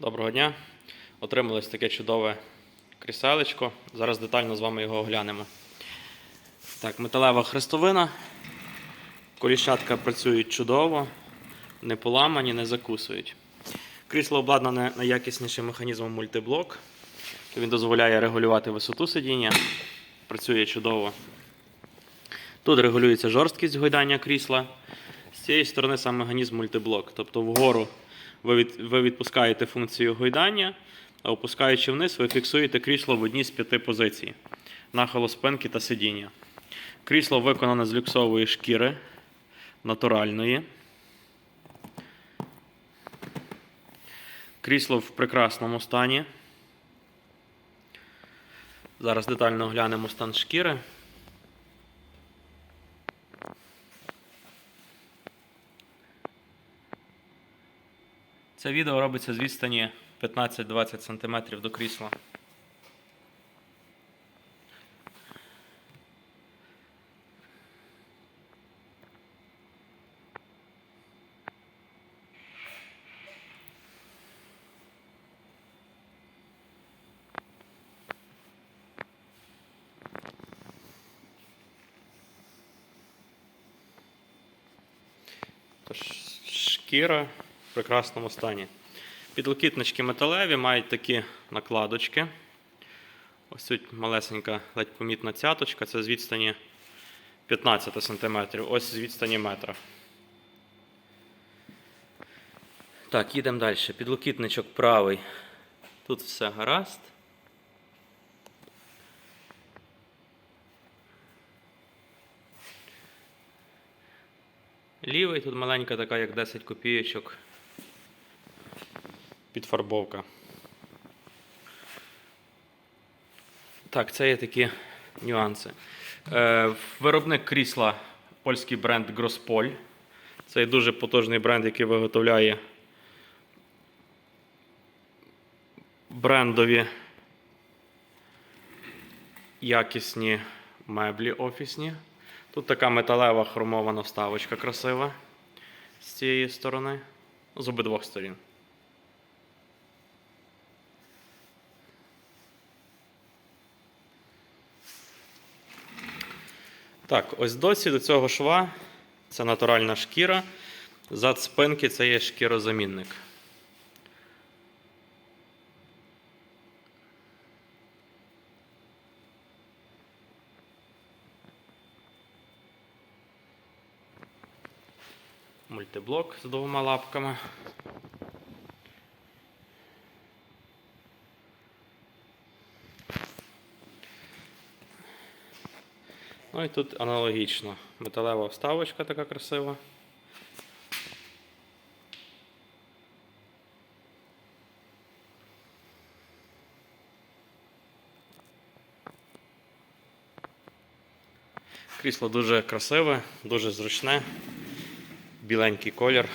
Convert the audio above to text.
Доброго дня. Отримали ось таке чудове кріселечко. Зараз детально з вами його оглянемо. Так, металева хрестовина. Коліщатка працюють чудово, не поламані, не закусують. Крісло обладнане найякіснішим механізмом мультиблок. Він дозволяє регулювати висоту сидіння. Працює чудово. Тут регулюється жорсткість гойдання крісла. З цієї сторони сам механізм мультиблок. Тобто вгору ви, від, ви відпускаєте функцію гойдання, а опускаючи вниз, ви фіксуєте крісло в одній з п'яти позицій нахилу спинки та сидіння. Крісло виконане з люксової шкіри натуральної. Крісло в прекрасному стані. Зараз детально оглянемо стан шкіри. Це відео робиться з відстані 15-20 см до крісла. Шкіра прекрасному стані. Підлокітнички металеві мають такі накладочки. Ось тут малесенька, ледь помітна цяточка, це з відстані 15 см, ось з відстані метра. Так, їдемо далі. Підлокітничок правий. Тут все гаразд. Лівий тут маленька така, як 10 копійочок. Підфарбовка. Так, це є такі нюанси. Е, виробник крісла польський бренд Grosspol. Це дуже потужний бренд, який виготовляє брендові якісні меблі офісні. Тут така металева хромована вставочка красива з цієї сторони, з обидвох сторін. Так, ось досі до цього шва це натуральна шкіра. Зад спинки це є шкірозамінник. Мультиблок з двома лапками. Ну і тут аналогічно. Металева вставочка така красива. Крісло дуже красиве, дуже зручне, біленький колір.